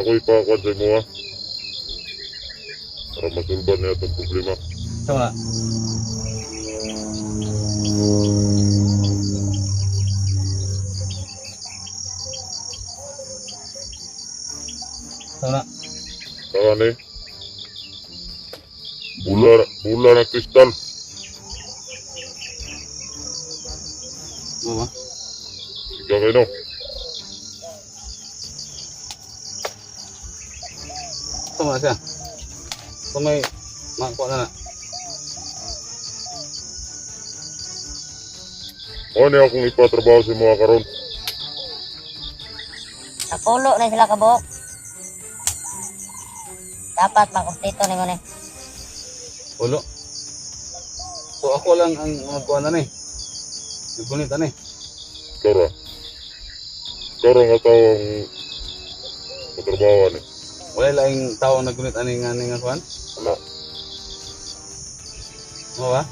Ako ipakuan sa mo ha. Para masulban niya itong problema. Ito na. Saka ni. Bula, bula na kristal. Kayo no. Mo na siya. Ito may makuha na na. O niya akong ipatrabaho sa mga karon. Napulo na sila kabuk. Dapat makumpleto ni mo ni. Ulo. So ako lang ang magkuha na ni. Nagkunit na ni. Kara. Kara nga tao ang patrabaho ni. Wala lang tao ang nagkunit ani nga ni nga kuhan. Wala. Mo ba?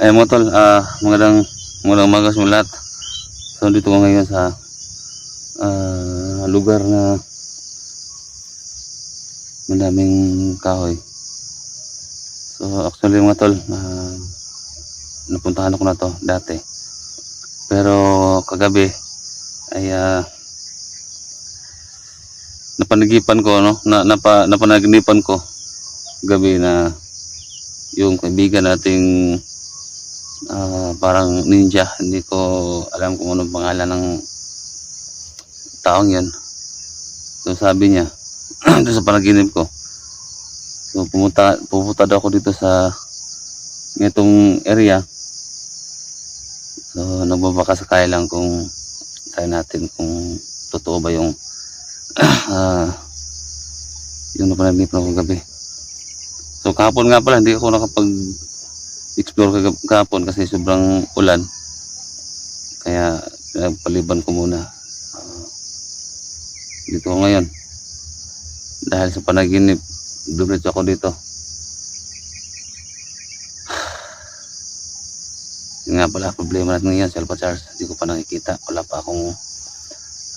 Ay mo tol, ah magandang magandang umaga sa lahat. So dito ko ngayon sa ah, lugar na madaming kahoy. So actually mga tol, ah, napuntahan ako na to dati. Pero kagabi ay ah, napanagipan ko no, na, napa, napanaginipan ko gabi na yung kaibigan nating ah, parang ninja, hindi ko alam kung anong pangalan ng taong yan. So sabi niya, doon sa panaginip ko, so pumunta, pupunta daw ako dito sa itong area. So nagbabaka sakay lang kung try natin kung totoo ba yung ah yung napanaginip ko gabi. So kahapon nga pala, hindi ako nakapag explore kahapon kasi sobrang ulan. Kaya nagpaliban ko muna. Ah, dito ako ngayon. Dahil sa panaginip, dumiretso ako dito. Yun nga pala, problema natin ngayon, cellphone charge. Hindi ko pa nakikita. Wala pa akong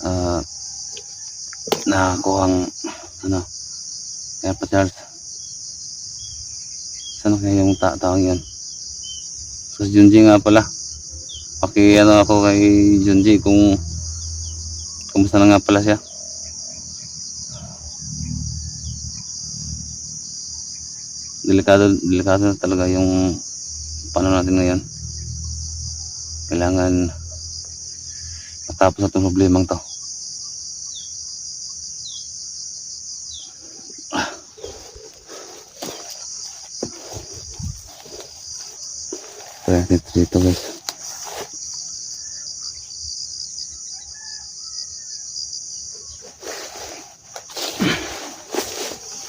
ah nakakuhang ano, cellphone charge. Saan kaya yung ta taong yan? So, Junji nga pala. Paki ano ako kay Junji kung kumusta na nga pala siya. Delikado, delikado talaga yung paano natin ngayon. Kailangan matapos na itong problemang to. Try natin ito dito guys.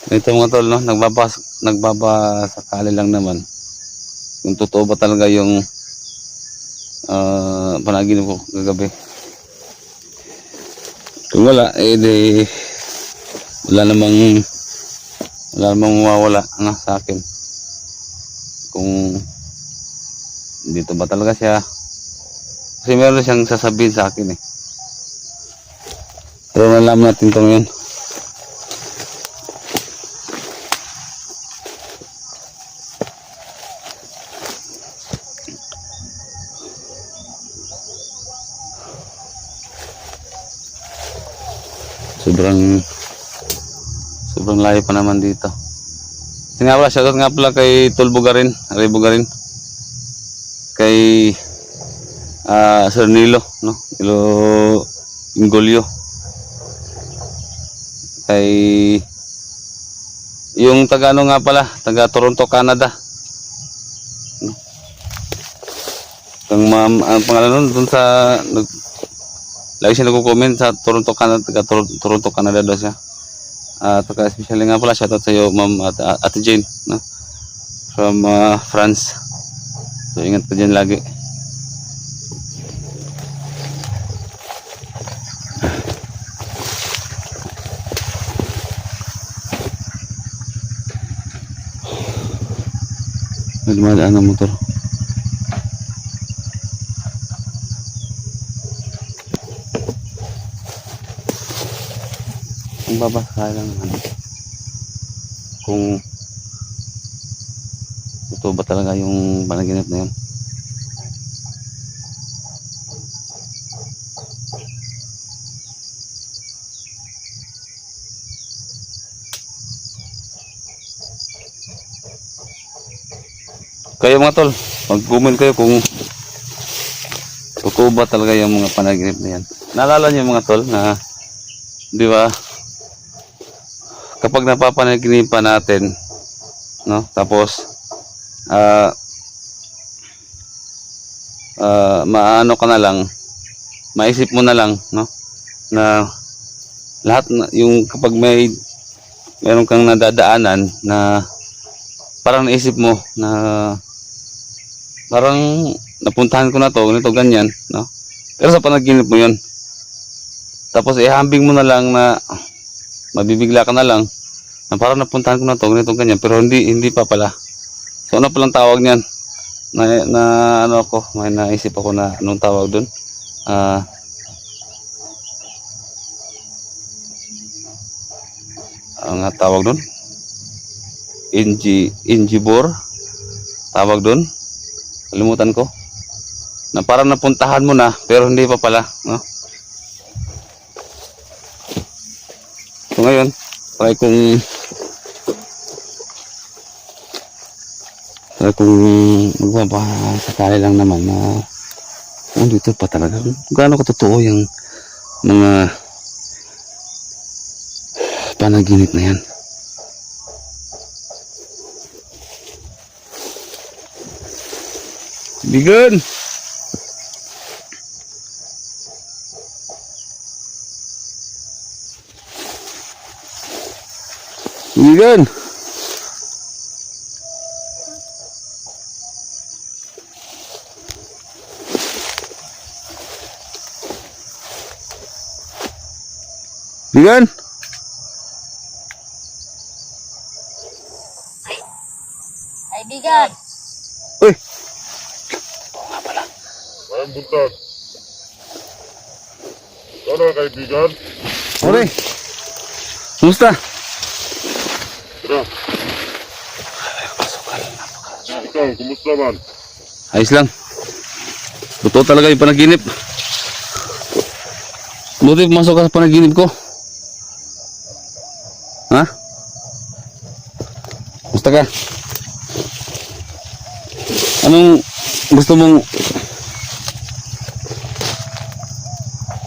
Ito mga tol, no? nagbabas, nagbabasakali lang naman. Kung totoo ba talaga yung uh, panaginip ko kagabi. Kung wala, eh di, wala namang, wala namang mawawala ano, sa akin. Kung dito ba talaga siya? Kasi meron siyang sasabihin sa akin eh. Pero nalaman natin ito ngayon. Sobrang sobrang layo pa naman dito. Yun nga pala, shoutout nga pala kay Tol Bugarin, Ray Bugarin kay ah Sir Nilo, no? Nilo Ingolyo. Kay yung taga ano nga pala, taga Toronto, Canada. No? Ma'am, ang pangalan nun, dun sa, lagi siya nagko-comment sa Toronto, Canada, taga Tor- Toronto, Canada daw siya. Uh, especially nga pala, shoutout sa iyo, ma'am, at, Ate Jane, no? From ah, France. So ingat ka dyan lagi. Dumadaan ng motor. Ang babasa lang ano. Kung ito ba talaga yung panaginip na yun? Kayo mga tol, mag-comment kayo kung totoo ba talaga yung mga panaginip na yan. Naalala niyo mga tol na, di ba, kapag napapanaginipan natin, no, tapos, ah, ah, maano ka na lang, maisip mo na lang, no, na lahat na, yung kapag may meron kang nadadaanan na parang naisip mo na parang napuntahan ko na to, ganito, ganyan, no? Pero sa panaginip mo yun. Tapos ihambing mo na lang na mabibigla ka na lang na parang napuntahan ko na to, ganito, ganyan, pero hindi, hindi pa pala. So ano palang tawag niyan? Na, na ano ako, may naisip ako na anong tawag doon. Ah, ang nga tawag doon? Inji, Injibor tawag doon kalimutan ko na parang napuntahan mo na pero hindi pa pala no? Ngayon try kung try kung magbabasakali lang naman na oh, dito pa talaga gaano katotoo yung mga panaginip na yan Bigan! Bigan! Bigan! Kaibigan, Uy! Mayang buntag. Ano kaibigan? Ore! Kumusta? Tara. Ikaw, kumusta man? Ayos lang. Totoo talaga yung panaginip. Buti pumasok ka sa panaginip ko. Ha? Gusto ka? Anong gusto mong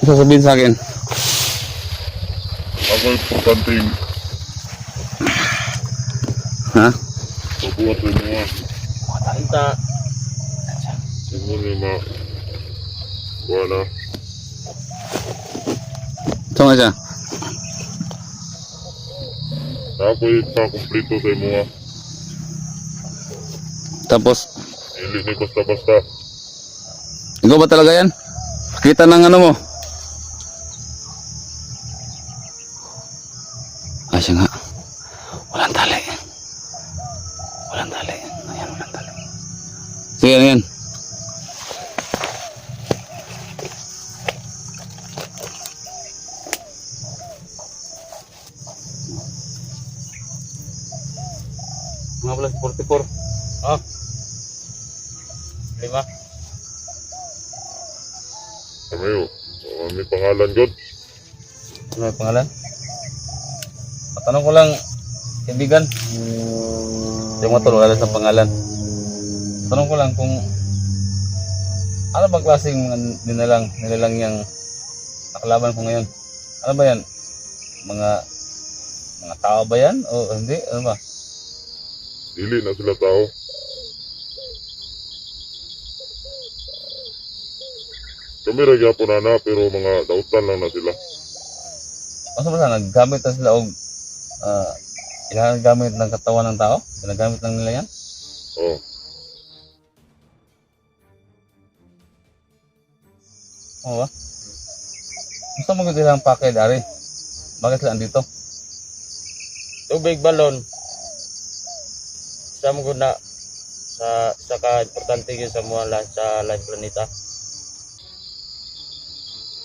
sasabihin sa akin? Ako importanteng Ha? pabuhat sa mga Anta, siguro ni ma wala. Ito nga siya. Ako ipakomplito sa mga Tapos, Hindi ni basta-basta. ikaw ba talaga yan? Kita ng ano mo. Sige, ano yan? Mga plus 44. Ah. Lima. Kami yun. Oh, may pangalan yun. Ano yung pangalan? Matanong ko lang, kaibigan. Yung matulog wala sa pangalan. Tanong ko lang kung ano ba klaseng mga nilalang, nilalang yung nakalaban ko ngayon? Ano ba yan? Mga mga tao ba yan? O hindi? Ano ba? Dili na sila tao. Kami nagyapon na na pero mga dautan lang na sila. Basta basta naggamit na sila og uh, ginagamit ng katawan ng tao? Ginagamit lang nila yan? Oh, Oo ba? Gusto mo ganda lang pakay dari? Bakit sila andito? tubig balon sa mga na sa sa ka importante yun sa mga lahat sa life planeta.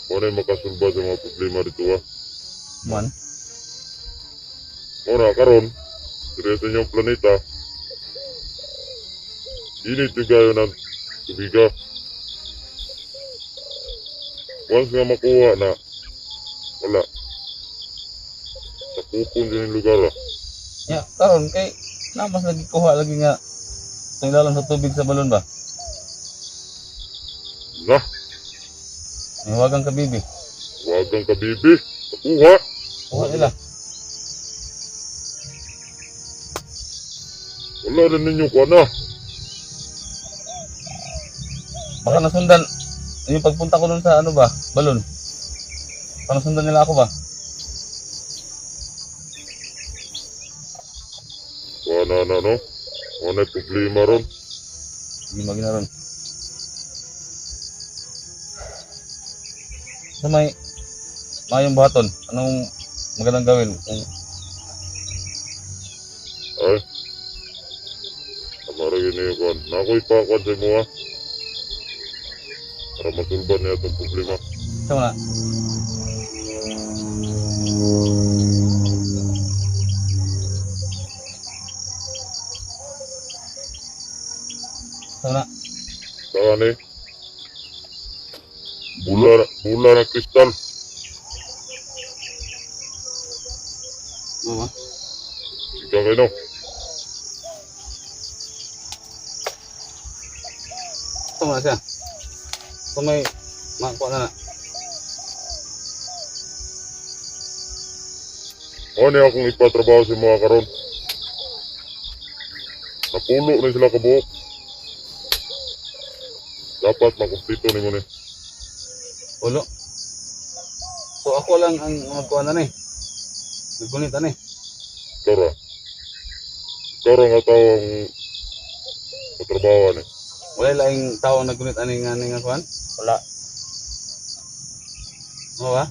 Kung ano yung makasulba sa mga problema dito ha. Man. Muna, karon, dire sa inyong planeta, init yung gayo ng tubiga. Once nga makuha na, wala. Sa kupon din yung lugar ah. Ya, karon kay na mas lagi kuha lagi nga ilalim sa tubig sa balon ba? Na, May wagang kabibi. wag kang kabibi. Nakuha. Kuha nila. Wala rin ninyo kuha na. Baka nasundan yung pagpunta ko dun sa ano ba, balon. Baka nasundan nila ako ba? Kuha na na no. Na yung problema ron. Hindi magina ron. Sa may mayong buhaton, anong magandang gawin? Kung Ay. Amaragin niyo kuha. Nakoy pa kuha sa mo ha. Para masulban niya itong problema. sa na, sa na, Saan eh? Bula, bula ng kristal. ano ba? Ika kayo no. Sa may makuha na na. Ano niya akong ipatrabaho sa mga karon. Napulo na sila kabuok. Dapat makumpleto ni mo ni. Ulo. So ako lang ang magkuha na ni. Nagkunit na ni. Kara. Kara nga tao ang katrabaho ni. Wala laing tao ang nagkunit ani nga ni nga kuhan. Wala. Ano ba?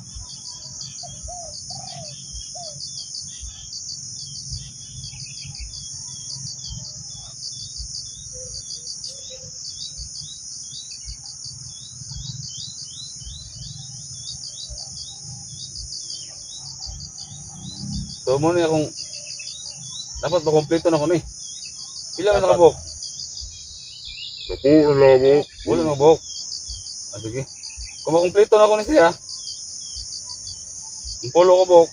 So mo ni akong dapat makompleto na ko ni. Pila man Dapat. Napulo na mo. Wala na buhok. Ah, sige. Kung makumpleto na ako ni siya, ang polo ko buhok,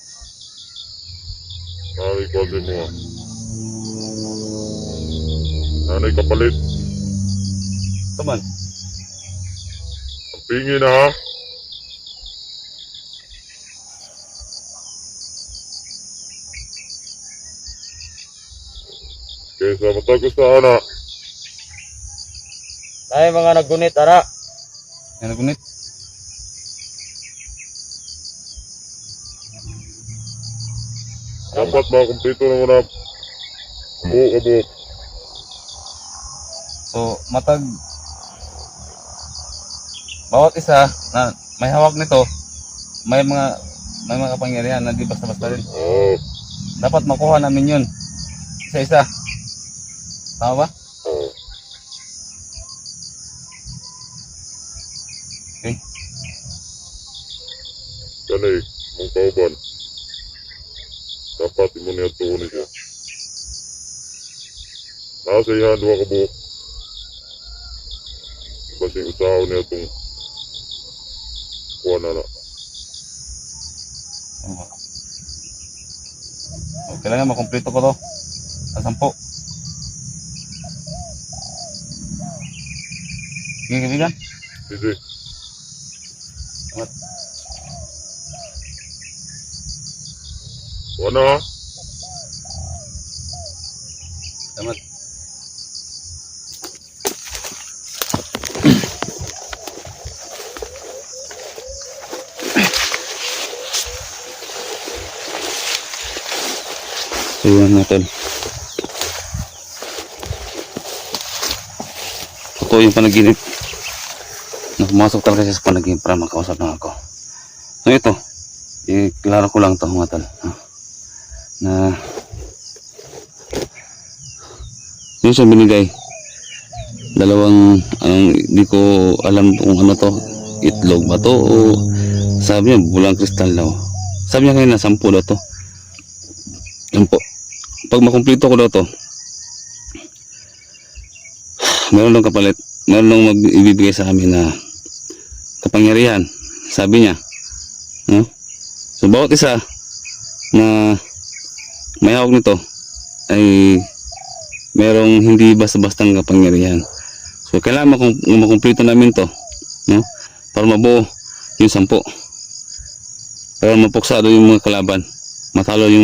ko sa mo. Nanay kapalit. taman. Ang pingi na ha. Kaysa matagos na ana. Ay mga naggunit ara. Yan nagunit. Dapat makakumpleto na muna. Buo ka buo. So, matag bawat isa na may hawak nito, may mga may mga kapangyarihan na di basta-basta rin. Oo. Dapat makuha namin yun. Isa-isa. Tama ba? Kanay, mong kauban. Dapat mo niya tuon siya. Nasa ihan dua ka buhok. Basing usahaw niya itong kuha na na. So, kailangan makumpleto ko to. Sa sampo. Sige, kaibigan. Sige. Salamat. Ha. Salamat. Iwan natin. Ito yung panaginip. Na pumasok talaga siya sa panaginip para makausap na ako. So ito, iklaro ko lang ito mga tal. ah, Na yun siya binigay. Dalawang anong di ko alam kung ano to itlog ba to o sabi niya bulang kristal daw. Sabi niya kanina sampu daw to. Po. Pag makumpleto ko daw to meron daw kapalit meron daw mag sa amin na kapangyarihan sabi niya. No? so bawat isa na may hawak nito. Ay merong hindi basta-bastang kapangyarihan. So kailangan makum makumpleto namin to no? para mabuo yung sampo. Para mapuksado yung mga kalaban. Matalo yung